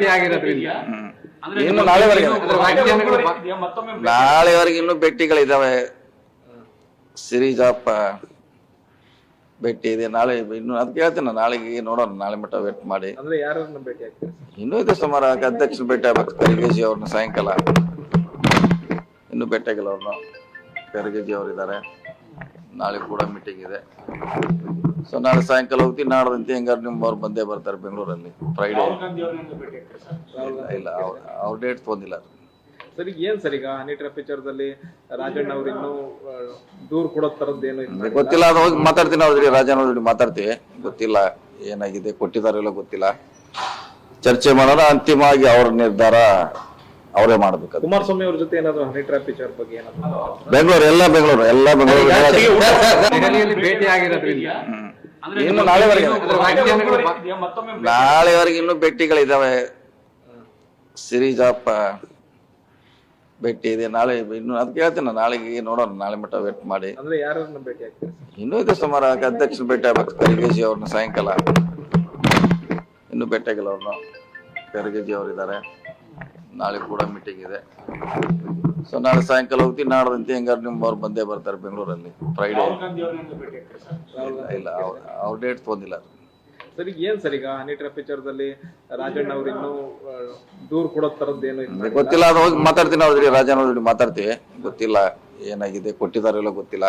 ಭೇಟಿ ಆಗಿರೋದ್ರಿಂದ. ಇನ್ನು ನಾಳೆವರೆಗೆ ನಾಳೆವರೆಗೆ ಇನ್ನೂ ಭೇಟಿಗಳಿದಾವೆ. ಸಿರೀಸ್ ಆಫ್ ಭೇಟಿ ಇದೆ. ನಾಳೆ ಇನ್ನು ಅದಕ್ಕೆ ಹೇಳ್ತೇನೆ ನಾಳೆಗೆ ನೋಡೋಣ. ನಾಳೆ ಮಟ್ಟ ವೇಟ್ ಮಾಡಿ. ಅಂದ್ರೆ ಯಾರನ್ನ ಭೇಟಿ ಆಗ್ತೀರಿ? ಇನ್ನೂ ಇದೆ ಸುಮಾರು ಅಧ್ಯಕ್ಷರು ಭೇಟಿ ಆಗ್ಬೇಕು. ಕರಿಗೇಜಿ ಅವ್ರನ್ನ ಸಾಯಂಕಾಲ. ಇನ್ನೂ ಭೇಟಿಯಾಗಿಲ್ಲ ಅವ್ರನ್ನ. ಕರಿಗೇಜಿ ಅವರಿದ್ದಾರೆ. ನಾಳೆ ಕೂಡ ಮೀಟಿಂಗ್ ಇದೆ. ಸೊ ನಾಳೆ ಸಾಯಂಕಾಲ ಹೋಗ್ತೀನಿ. ನಾಡ್ದಂತೆ ಹೆಂಗಾರು ನಿಮ್ಮ ಅವ್ರು ಬಂದೇ ಬರ್ತಾರೆ ಬೆಂಗಳೂರಲ್ಲಿ. ಫ್ರೈಡೇ ಇಲ್ಲ ಇಲ್ಲ ಅವ್ರ- ಡೇಟ್ ಬಂದಿಲ್ಲ ಸರ್ ಈಗ ಏನ್ ಸರ್ ಈಗ ಹನಿ ಟ್ರ್ಯಾಪ್ ವಿಚಾರದಲ್ಲಿ ರಾಜಣ್ಣ ಅವ್ರು ಇನ್ನೂ ದೂರ್ ಕೊಡೋ ತರದ್ದು ಏನು ಗೊತ್ತಿಲ್ಲ ಅದು ಹೋಗಿ ಮಾತಾಡ್ತೀನಿ ಅವ್ರ ಜೊತೆ ರಾಜಣ್ಣ ಅವ್ರ ಜೊತೆ ಮಾತಾಡ್ತೀವಿ. ಗೊತ್ತಿಲ್ಲ ಏನಾಗಿದೆ ಕೊಟ್ಟಿದಾರೋ ಗೊತ್ತಿಲ್ಲ. ಚರ್ಚೆ ಮಾಡೋಣ ಅಂತಿಮವಾಗಿ ಅವ್ರ ನಿರ್ಧಾರ ಅವರೇ ಮಾಡ್ಬೇಕು ಕುಮಾರಸ್ವಾಮಿ ಅವ್ರ ಜೊತೆ ಏನಾದ್ರು ಹನಿ ಪಿಚರ್ ವಿಚಾರ ಬಗ್ಗೆ ಏನಾದ್ರು? ಬೆಂಗಳೂರು ಎಲ್ಲ ಬೆಂಗಳೂರು ಎಲ್ಲ ಬೆಂಗಳೂರು. ಭೇಟಿ ಆಗಿರೋದ್ರಿಂದ ಇನ್ನು ನಾಳೆವರೆಗೆ ನಾಳೆವರೆಗೆ ಇನ್ನೂ ಭೇಟಿಗಳಿದಾವೆ. ಸಿರೀಸ್ ಆಫ್ ಭೇಟಿ ಇದೆ. ನಾಳೆ ಇನ್ನು ಅದಕ್ಕೆ ಹೇಳ್ತೇನೆ ನಾಳೆಗೆ ನೋಡೋಣ. ನಾಳೆ ಮಟ್ಟ ವೇಟ್ ಮಾಡಿ. ಅಂದ್ರೆ ಯಾರನ್ನ ಭೇಟಿ ಆಗ್ತೀರಿ? ಇನ್ನೂ ಇದೆ ಸುಮಾರು. ಅಧ್ಯಕ್ಷರು ಭೇಟಿ ಆಗ್ಬೇಕು. ಕರಿಗೇಜಿ ಅವ್ರನ್ನ ಸಾಯಂಕಾಲ. ಇನ್ನೂ ಭೇಟಿಯಾಗಿಲ್ಲ ಅವ್ರನ್ನ. ಕರಿಗೇಜಿ ಅವರಿದ್ದಾರೆ. ನಾಳೆ ಕೂಡ ಮೀಟಿಂಗ್ ಇದೆ. ಸೊ ನಾಳೆ ಸಾಯಂಕಾಲ ಹೋಗ್ತೀನಿ. ನಾಡ್ದಂತೆ ಹೆಂಗಾರು ನಿಮ್ಮ ಅವ್ರು ಬಂದೇ ಬರ್ತಾರೆ ಬೆಂಗಳೂರಲ್ಲಿ. ಫ್ರೈಡೇ ಇಲ್ಲ ಇಲ್ಲ ಅವ್ರ- ಅವ್ರ ಡೇಟ್ ಬಂದಿಲ್ಲ ಸರ್ ಈಗ ಏನ್ ಸರ್ ಈಗ ಹನಿ ವಿಚಾರದಲ್ಲಿ ರಾಜಣ್ಣ ಅವ್ರು ಇನ್ನೂ ದೂರ್ ಕೊಡೋ ತರದ್ದು ಏನು ಇಲ್ಲ? ಗೊತ್ತಿಲ್ಲ ಅದು ಹೋಗಿ ಮಾತಾಡ್ತೀನಿ ಅವ್ರ ಜೊತೆ ರಾಜಣ್ಣ ಅವ್ರ ಜೊತೆ ಮಾತಾಡ್ತೀವಿ. ಗೊತ್ತಿಲ್ಲ ಏನಾಗಿದೆ ಕೊಟ್ಟಿದಾರೋ ಗೊತ್ತಿಲ್ಲ.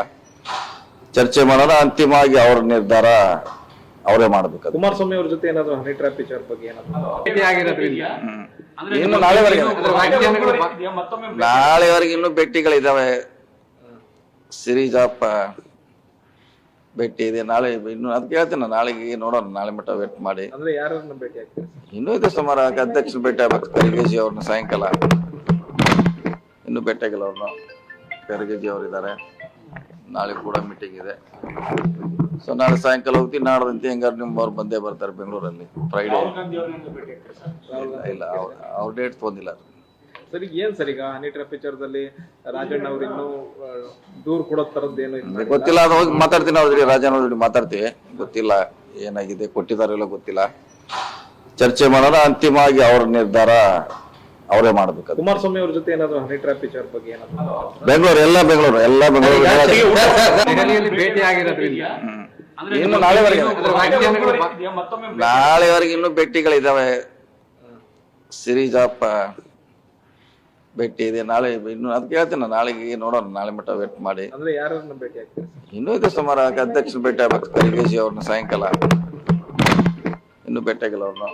ಚರ್ಚೆ ಮಾಡೋಣ ಅಂತಿಮವಾಗಿ ಅವ್ರ ನಿರ್ಧಾರ ಅವರೇ ಮಾಡ್ಬೇಕು ಕುಮಾರಸ್ವಾಮಿ ಅವ್ರ ಜೊತೆ ಏನಾದ್ರು ಹನಿ ಟ್ರ್ಯಾಪ್ ವಿಚಾರ ಬಗ್ಗೆ ಏನಾದ್ರು? ಭೇಟಿ ಆಗಿರೋದ್ರಿಂದ ಇನ್ನು ನಾಳೆವರೆಗೆ ನಾಳೆವರೆಗೆ ಇನ್ನು ಭೇಟಿಗಳಿದಾವೆ. ಸಿರೀಸ್ ಆಫ್ ಭೇಟಿ ಇದೆ. ನಾಳೆ ಇನ್ನು ಅದಕ್ಕೆ ಹೇಳ್ತೀನಿ ನಾಳೆಗೆ ನೋಡೋಣ. ನಾಳೆ ಮಟ್ಟ ವೇಟ್ ಮಾಡಿ. ಅಂದ್ರೆ ಯಾರನ್ನ ಭೇಟಿ ಆಗ್ತೀರಿ ಇನ್ನೂ ಇದೆ ಸುಮಾರು. ಅಧ್ಯಕ್ಷ ಭೇಟಿ ಆಗ್ಬೇಕು. ಕರಿಗೇಜಿ ಅವ್ರನ್ನ ಸಾಯಂಕಾಲ. ಇನ್ನೂ ಭೇಟಿಯಾಗಿಲ್ಲ ಅವ್ರನ್ನ. ಕರಿಗೇಜಿ ಅವರಿದ್ದಾರೆ. ನಾಳೆ ಕೂಡ ಮೀಟಿಂಗ್ ಇದೆ. ಸೊ ನಾಳೆ ಸಾಯಂಕಾಲ ಹೋಗ್ತೀನಿ. ನಾಡ್ದಂತೆ ಹೆಂಗಾರು ನಿಮ್ಮ ಅವ್ರು ಬಂದೇ ಬರ್ತಾರೆ ಬೆಂಗಳೂರಲ್ಲಿ. ಫ್ರೈಡೇ ಇಲ್ಲ ಇಲ್ಲ. ಅವ್ರ- ಡೇಟ್ ಬಂದಿಲ್ಲ ಸರಿ ಈಗ ಏನ್ ಸರ್ ಈಗ ಹನಿ ವಿಚಾರದಲ್ಲಿ ರಾಜಣ್ಣ ಅವ್ರು ಇನ್ನೂ ದೂರ ಕೊಡೋ ತರದ್ದು ಏನು ಇಲ್ಲ? ಗೊತ್ತಿಲ್ಲ. ಅದು ಹೋಗಿ ಮಾತಾಡ್ತೀನಿ ಅವ್ರ ಜೊತೆ. ರಾಜಣ್ಣ ಅವ್ರ ಜೊತೆ ಮಾತಾಡ್ತೀವಿ ಗೊತ್ತಿಲ್ಲ. ಏನಾಗಿದೆ? ಕೊಟ್ಟಿದಾರೋ ಗೊತ್ತಿಲ್ಲ. ಚರ್ಚೆ ಮಾಡೋಣ. ಅಂತಿಮವಾಗಿ ಅವ್ರ ನಿರ್ಧಾರ ಅವರೇ ಮಾಡಬೇಕು ಕುಮಾರಸ್ವಾಮಿ ಅವ್ರ ಜೊತೆ ಏನಾದ್ರು ಹನಿ ಟ್ರಾಪ್ ವಿಚಾರ ಬಗ್ಗೆ ಏನಾದ್ರು ಬೆಂಗಳೂರು ಎಲ್ಲ ಬೆಂಗಳೂರು ಎಲ್ಲ ಬೆಂಗಳೂರು. ಭೇಟಿ ಆಗಿರೋದ್ರಿಂದ. ಇನ್ನು ನಾಳೆವರೆಗೆ ನಾಳೆವರೆಗೆ ಇನ್ನೂ ಭೇಟಿಗಳಿದಾವೆ. ಸಿರೀಸ್ ಆಫ್ ಭೇಟಿ ಇದೆ. ನಾಳೆ ಇನ್ನು ಅದಕ್ಕೆ ಹೇಳ್ತೀನಿ ನಾಳೆಗೆ ನೋಡೋಣ. ನಾಳೆ ಮಟ್ಟ ವೇಟ್ ಮಾಡಿ. ಅಂದ್ರೆ ಯಾರನ್ನ ಭೇಟಿ ಆಗ್ತೀರಿ? ಇನ್ನೂ ಇದೆ ಸುಮಾರು ಅಧ್ಯಕ್ಷರು ಭೇಟಿ ಆಗ್ಬೇಕು. ಕರಿಗೇಜಿ ಅವ್ರನ್ನ ಸಾಯಂಕಾಲ. ಇನ್ನೂ ಭೇಟಿಯಾಗಿಲ್ಲ ಅವ್ರನ್ನ.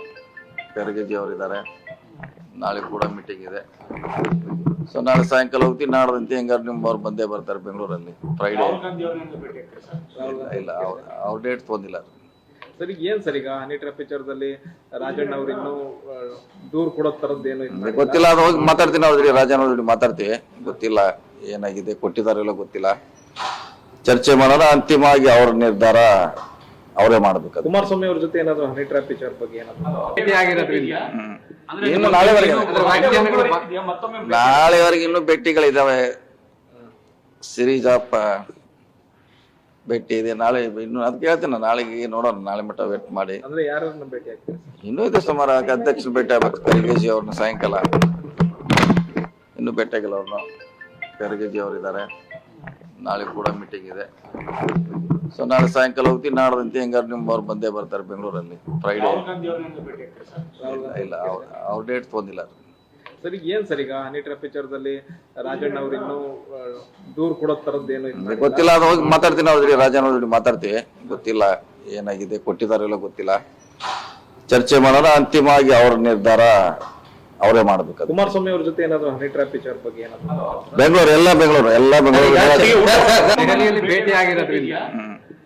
ಕರಿಗೇಜಿ ಅವರಿದ್ದಾರೆ. ನಾಳೆ ಕೂಡ ಮೀಟಿಂಗ್ ಇದೆ. ಸೊ ನಾಳೆ ಸಾಯಂಕಾಲ ಹೋಗ್ತೀನಿ. ನಾಡ್ದಂತೆ ಹೆಂಗಾರು ನಿಮ್ಮ ಅವ್ರು ಬಂದೇ ಬರ್ತಾರೆ ಬೆಂಗಳೂರಲ್ಲಿ. ಫ್ರೈಡೇ ಇಲ್ಲ ಇಲ್ಲ. ಅವ್ರ- ಅವ್ರ ಡೇಟ್ ತೊಂದಿಲ್ಲ ಸರಿ ಈಗ ಏನ್ ಸರ್ ಈಗ ಹನಿ ಟ್ರ್ಯಾಪ್ ವಿಚಾರದಲ್ಲಿ ರಾಜಣ್ಣ ಅವ್ರು ಇನ್ನೂ ದೂರ್ ಕೊಡೋ ತರದ್ದು ಏನು ಇಲ್ಲ? ಗೊತ್ತಿಲ್ಲ. ಅದು ಹೋಗಿ ಮಾತಾಡ್ತೀನಿ ಅವ್ರ ಜೊತೆ. ರಾಜನ ಅವ್ರ ಜೊತೆ ಮಾತಾಡ್ತೀವಿ ಗೊತ್ತಿಲ್ಲ. ಏನಾಗಿದೆ? ಕೊಟ್ಟಿದಾರೋ ಗೊತ್ತಿಲ್ಲ. ಚರ್ಚೆ ಮಾಡೋಣ. ಅಂತಿಮವಾಗಿ ಅವ್ರ ನಿರ್ಧಾರ ಅವರೇ ಮಾಡ್ಬೇಕು ಕುಮಾರಸ್ವಾಮಿ ಅವ್ರ ಜೊತೆ ಏನಾದ್ರು ಹನಿ ಟ್ರ್ಯಾಪ್ ವಿಚಾರ ಬಗ್ಗೆ ಏನಾದ್ರು? ಭೇಟಿ ಆಗಿರೋದ್ರಿಂದ ಇನ್ನು ನಾಳೆವರೆಗೆ ನಾಳೆವರೆಗೆ ಇನ್ನೂ ಭೇಟಿಗಳಿದಾವೆ. ಸಿರೀಸ್ ಆಫ್ ಭೇಟಿ ಇದೆ. ನಾಳೆ ಇನ್ನು ಅದಕ್ಕೆ ಹೇಳ್ತೇನೆ ನಾಳೆಗೆ ನೋಡೋಣ. ನಾಳೆ ಮಟ್ಟ ವೇಟ್ ಮಾಡಿ. ಅಂದ್ರೆ ಯಾರನ್ನ ಭೇಟಿ ಆಗ್ತೀರಿ? ಇನ್ನೂ ಇದೆ ಸುಮಾರು ಅಧ್ಯಕ್ಷರು ಭೇಟಿ ಆಗ್ಬೇಕು. ಕರಿಗೇಜಿ ಅವ್ರನ್ನ ಸಾಯಂಕಾಲ. ಇನ್ನೂ ಭೇಟಿಯಾಗಿಲ್ಲ ಅವ್ರನ್ನ. ಕರಿಗೇಜಿ ಅವರಿದ್ದಾರೆ. ನಾಳೆ ಕೂಡ ಮೀಟಿಂಗ್ ಇದೆ. ಸೊ ನಾಳೆ ಸಾಯಂಕಾಲ ಹೋಗ್ತೀನಿ. ನಾಡ್ದಂತೆ ಹೆಂಗಾರು ನಿಮ್ಮ ಅವ್ರು ಬಂದೇ ಬರ್ತಾರೆ ಬೆಂಗಳೂರಲ್ಲಿ ಫ್ರೈಡೇ ಇಲ್ಲ ಇಲ್ಲ ಅವ್ರ- ಡೇಟ್ ಬಂದಿಲ್ಲ ಸರ್ ಈಗ ಏನ್ ಸರ್ ಈಗ ಹನಿ ಟ್ರ್ಯಾಪ್ ದಲ್ಲಿ ರಾಜಣ್ಣ ಅವ್ರು ಇನ್ನೂ ದೂರ್ ಕೊಡೋ ತರದ್ದು ಏನು ಇಲ್ಲ? ಗೊತ್ತಿಲ್ಲ ಅದು ಹೋಗಿ ಮಾತಾಡ್ತೀನಿ ಅವ್ರ ಜೊತೆ. ರಾಜನ ಅವ್ರ ಜೊತೆ ಮಾತಾಡ್ತೀವಿ. ಗೊತ್ತಿಲ್ಲ ಏನಾಗಿದೆ ಕೊಟ್ಟಿದಾರೋ ಗೊತ್ತಿಲ್ಲ. ಚರ್ಚೆ ಮಾಡೋಣ ಅಂತಿಮವಾಗಿ ಅವ್ರ ನಿರ್ಧಾರ ಅವರೇ ಮಾಡ್ಬೇಕು ಕುಮಾರಸ್ವಾಮಿ ಅವ್ರ ಜೊತೆ ಏನಾದ್ರು ಹನಿ ಟ್ರಾಪ್ ವಿಚಾರ ಬಗ್ಗೆ ಏನಾದ್ರು? ಬೆಂಗಳೂರು ಎಲ್ಲ ಬೆಂಗಳೂರು ಎಲ್ಲ ಬೆಂಗಳೂರು. ಭೇಟಿ ಆಗಿರೋದ್ರಿಂದ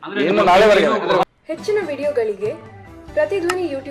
ಇನ್ನು ನಾಳೆವರೆಗೆ. ಹೆಚ್ಚಿನ ವಿಡಿಯೋಗಳಿಗೆ ಪ್ರತಿಧ್ವನಿ ಯೂಟ್ಯೂಬ್